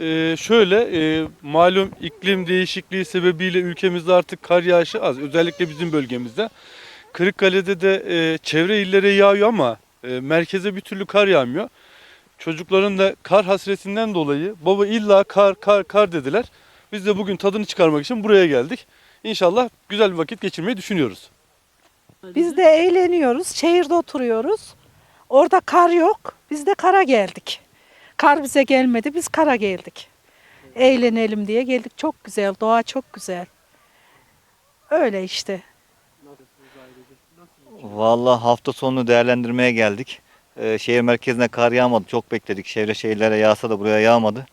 Ee, şöyle e, malum iklim değişikliği sebebiyle ülkemizde artık kar yağışı az. Özellikle bizim bölgemizde. Kırıkkale'de de e, çevre illere yağıyor ama e, merkeze bir türlü kar yağmıyor. Çocukların da kar hasretinden dolayı baba illa kar kar kar dediler. Biz de bugün tadını çıkarmak için buraya geldik. İnşallah güzel bir vakit geçirmeyi düşünüyoruz. Biz de eğleniyoruz. Şehirde oturuyoruz. Orada kar yok. Biz de kara geldik. Kar bize gelmedi. Biz kara geldik. Eğlenelim diye geldik. Çok güzel. Doğa çok güzel. Öyle işte. Vallahi hafta sonunu değerlendirmeye geldik. Ee, şehir merkezine kar yağmadı. Çok bekledik. Çevre şehirlere yağsa da buraya yağmadı.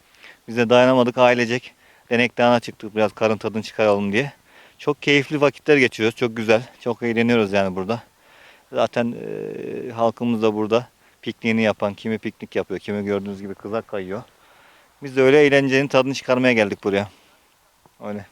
Biz de dayanamadık ailecek. Denek Dağı'na çıktık biraz karın tadını çıkaralım diye. Çok keyifli vakitler geçiriyoruz. Çok güzel. Çok eğleniyoruz yani burada. Zaten e, halkımız da burada. Pikniğini yapan, kimi piknik yapıyor, kimi gördüğünüz gibi kızak kayıyor. Biz de öyle eğlencenin tadını çıkarmaya geldik buraya. Öyle.